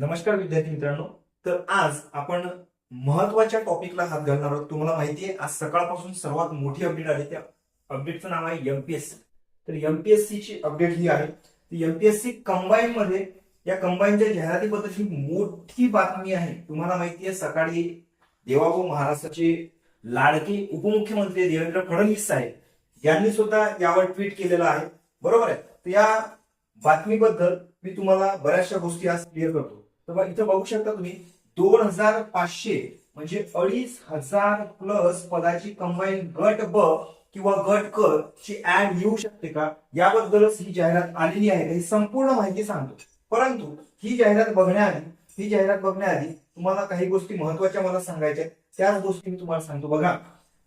नमस्कार विद्यार्थी मित्रांनो. तर आज आपण महत्त्वाच्या टॉपिकला हात घालणार आहोत. तुम्हाला माहिती आहे आज सकाळपासून सर्वात मोठी अपडेट आली. त्या अपडेटचं नाव आहे एमपीएससी तर एमपीएससी ची अपडेट ही आहे. एमपीएससी कंबाईन मध्ये या कंबाईनच्या जाहिरातीबद्दल ही मोठी बातमी आहे. तुम्हाला माहिती आहे सकाळी देवाभाऊ महाराष्ट्राचे लाडके उपमुख्यमंत्री देवेंद्र फडणवीस साहेब यांनी सुद्धा यावर ट्विट केलेलं आहे. बरोबर आहे? तर या बातमीबद्दल मी तुम्हाला बऱ्याचशा गोष्टी आज क्लिअर करतो. तर इथं बघू शकता तुम्ही दोन हजार पाचशे म्हणजे अडीच हजार प्लस पदाची कंबाईन गट ब किंवा गट क ची ऍड येऊ शकते का? याबद्दलच ही जाहिरात आलेली आहे. ही संपूर्ण माहिती सांगतो. परंतु ही जाहिरात बघण्याआधी ही जाहिरात बघण्याआधी तुम्हाला काही गोष्टी महत्त्वाच्या मला सांगायच्या त्याच गोष्टी मी तुम्हाला सांगतो. बघा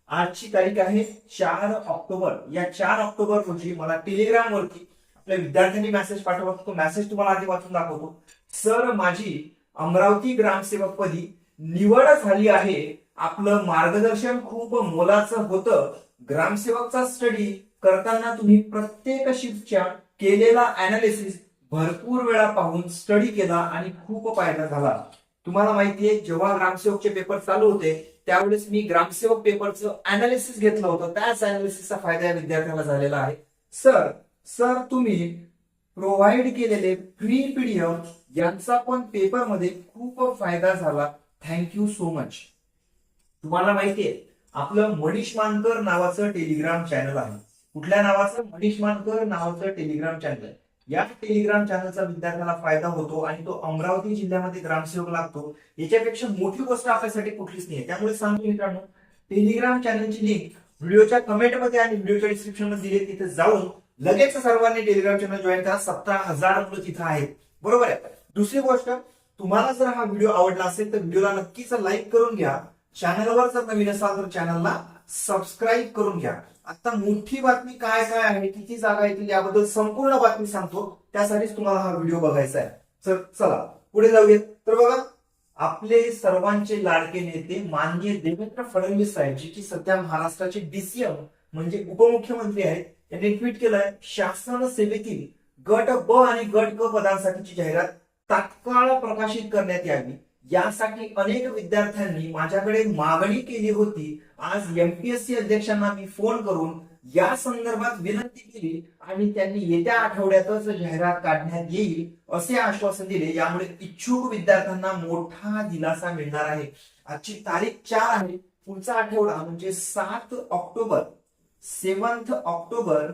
आजची तारीख आहे चार ऑक्टोबर. या चार ऑक्टोबर रोजी मला टेलिग्राम वरती आपल्या विद्यार्थ्यांनी मेसेज पाठवला तो मेसेज तुम्हाला आधी वाचून दाखवतो. सर माझी अमरावती ग्रामसेवकपदी निवड झाली आहे. आपलं मार्गदर्शन खूप मोलाचं होतं. ग्रामसेवकचा स्टडी करताना तुम्ही प्रत्येक शिफ्टच्या केलेला अनालिसिस भरपूर वेळा पाहून स्टडी केला आणि खूप फायदा झाला. तुम्हाला माहितीये जेव्हा ग्रामसेवकचे पेपर चालू होते त्यावेळेस मी ग्रामसेवक पेपरचं अनालिसिस घेतलं होतं. त्याच अनालिसिसचा फायदा या विद्यार्थ्याला झालेला आहे. सर सर तुम्ही प्रोव्हाइड केलेले फ्री पीडीएफ यांचा पण पेपरमध्ये खूप फायदा झाला. थँक्यू सो मच तुम्हाला माहितीये आपलं मनीष मानकर नावाचं टेलिग्राम चॅनल आहे. कुठल्या नावाचं? मनीष मानकर नावाचं टेलिग्राम चॅनल आहे. या टेलिग्राम चॅनलचा विद्यार्थ्याला फायदा होतो आणि तो अमरावती जिल्ह्यामध्ये ग्रामसेवक लागतो. याच्यापेक्षा मोठी गोष्ट आपल्यासाठी कुठलीच नाही त्यामुळे सांगतो मित्रांनो टेलिग्राम चॅनलची लिंक व्हिडिओच्या कमेंटमध्ये आणि व्हिडिओच्या डिस्क्रिप्शनमध्ये दिली तिथे जाऊन लगेच सर्वांनी टेलिग्राम चॅनल जॉईन करा. सतरा हजार मुलं तिथं आहेत. बरोबर आहे. दुसरी गोष्ट तुम्हाला जर हा व्हिडिओ आवडला असेल तर व्हिडिओला नक्कीच लाईक करून घ्या. चॅनलवर जर नवीन असाल तर चॅनलला सबस्क्राईब करून घ्या. आता मोठी बातमी काय काय आहे किती जागा येतील याबद्दल संपूर्ण बातमी सांगतो. त्यासाठीच तुम्हाला हा व्हिडिओ बघायचा आहे. तर चला पुढे जाऊयात. तर बघा आपले सर्वांचे लाडके नेते माननीय देवेंद्र फडणवीस साहेब जे की सध्या महाराष्ट्राचे डीसीएम म्हणजे उपमुख्यमंत्री आहेत. त्यांनी ट्विट केलंय शासन सेवेतील गट ब आणि गट क पदांसाठीची जाहिरात तात्काळ प्रकाशित करण्यात यावी. यासाठी अनेक विद्यार्थ्यांनी माझ्याकडे मागणी केली होती. आज एमपीएससी अध्यक्षांना मी फोन करून या संदर्भात विनंती केली आणि त्यांनी येत्या आठवड्यातच जाहिरात काढण्यात येईल असे आश्वासन दिले. यामुळे इच्छुक विद्यार्थ्यांना मोठा दिलासा मिळणार आहे. आजची तारीख चार आहे. पुढचा आठवडा म्हणजे सात ऑक्टोबर. सेवन्थ ऑक्टोबर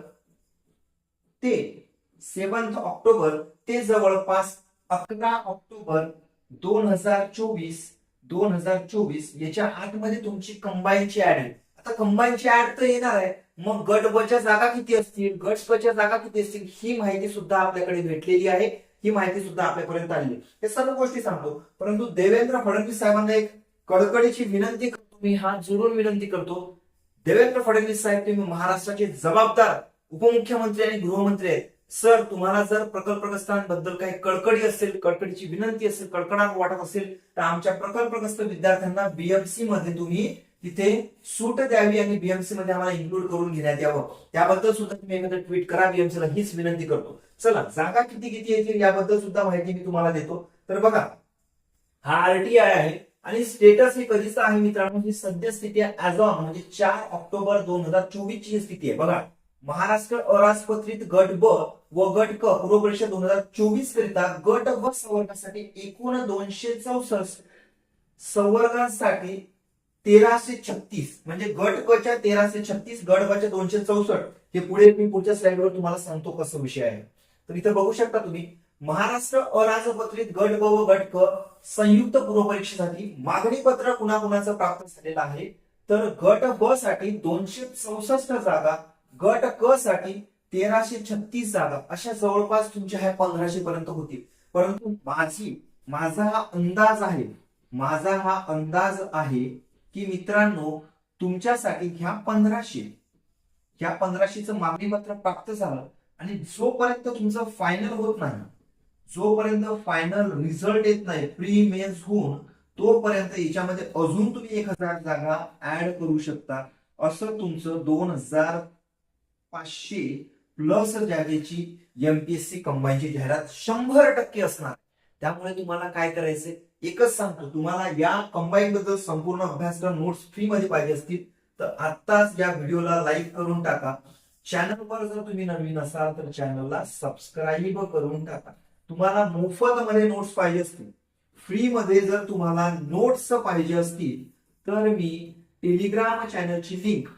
ते सेवन्थ ऑक्टोबर ते जवळपास अकरा ऑक्टोबर दोन हजार चोवीस दोन हजार चोवीस याच्या आतमध्ये तुमची कंबाईनची ऍड आहे. आता कंबाईनची ऍड तर येणार आहे. मग गट बच्या जागा किती असतील? गट बच्या जागा किती असतील? ही माहिती सुद्धा आपल्याकडे भेटलेली आहे. ही माहिती सुद्धा आपल्यापर्यंत आली आहे. हे सर्व गोष्टी सांगतो. परंतु देवेंद्र फडणवीस साहेबांना एक कडकडीची विनंती करतो. मी हा जोडून विनंती करतो. देवेंद्र फडणवीस साहेब तुम्ही महाराष्ट्राचे जबाबदार उपमुख्यमंत्री आणि गृहमंत्री आहेत. सर तुम्हाला जर प्रकल्पग्रस्तांबद्दल काही कडकडी असेल कडकडीची विनंती असेल कळकळाट वाटत असेल तर आमच्या प्रकल्पग्रस्त विद्यार्थ्यांना बीएमसी मध्ये तुम्ही तिथे सूट द्यावी आणि बीएमसी मध्ये आम्हाला इन्क्लूड करून घेण्यात यावं. त्याबद्दल सुद्धा तुम्ही एखादं ट्विट करा बीएमसी ला हीच विनंती करतो. चला जागा किती किती येतील याबद्दल सुद्धा माहिती मी तुम्हाला देतो. तर बघा हा आरटीआय आहे. आणि स्टेटस हे कधीच आहे मित्रांनो ही सद्यस्थिती ऍज ऑन म्हणजे चार ऑक्टोबर दोन हजार चोवीस ची स्थिती आहे. बघा महाराष्ट्र अराजपत्रित गट ब व गट क पूर्व परीक्षा दोन हजार चोवीस करिता गट ब संवर्गासाठी एकूण दोनशे चौसष्ट संवर्गासाठी तेराशे छत्तीस म्हणजे गट क च्या तेराशे छत्तीस गट ब च्या दोनशे चौसष्ट. हे पुढे मी पुढच्या स्लाइडवर तुम्हाला सांगतो कसं विषय आहे. तर इथं बघू शकता तुम्ही महाराष्ट्र अराजपत्रित गट ब व गट क संयुक्त पूर्व परीक्षेसाठी मागणी पत्र कुणाकुणाचं प्राप्त झालेलं आहे? तर गट ब साठी दोनशे चौसष्ट जागा गट क साठी तेराशे छत्तीस जागा अशा जवळपास तुमच्या ह्या पंधराशे पर्यंत होतील परंतु माझी माझा हा अंदाज आहे माझा हा अंदाज आहे की मित्रांनो तुमच्यासाठी ह्या पंधराशे ह्या पंधराशेचं मागणी पत्र प्राप्त झालं आणि जोपर्यंत तुमचं फायनल होत नाही जोपर्यंत फायनल रिझल्ट येत नाही प्री मेन्स होऊन तोपर्यंत याच्यामध्ये अजून तुम्ही एक हजार जागा ऍड करू शकता. असं तुमचं दोन हजार पाचशे प्लस जागेची एमपीएससी कंबाईनची जाहिरात शंभर टक्के असणार. त्यामुळे तुम्हाला काय करायचंय? एकच सांगतो तुम्हाला या कंबाईन बद्दल संपूर्ण अभ्यासक्रम नोट्स फ्री मध्ये पाहिजे असतील तर आत्ताच या व्हिडिओला लाईक करून टाका. चॅनलवर जर तुम्ही नवीन असाल तर चॅनलला सबस्क्राईब करून टाका. तुम्हाला मोफत मध्ये नोट्स पाहिजे असतील. फ्री मध्ये जर तुम्हाला नोट्स पाहिजे असतील तर मी टेलिग्राम चॅनलची लिंक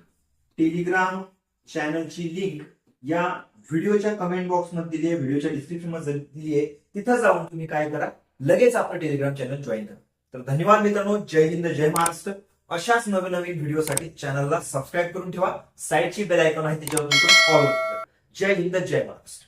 टेलिग्राम चॅनलची लिंक या व्हिडिओच्या कमेंट बॉक्समध्ये दिली आहे व्हिडिओच्या डिस्क्रिप्शनमध्ये दिली आहे. तिथं जाऊन तुम्ही काय करा लगेच आपलं टेलिग्राम चॅनल जॉईन करा. तर धन्यवाद मित्रांनो जय हिंद जय महाराष्ट्र. अशाच नवीन नवीन व्हिडिओसाठी चॅनलला सबस्क्राईब करून ठेवा. साईडची बेल आयकॉन आहे त्याच्यावर ऑल जय हिंद जय महाराष्ट्र.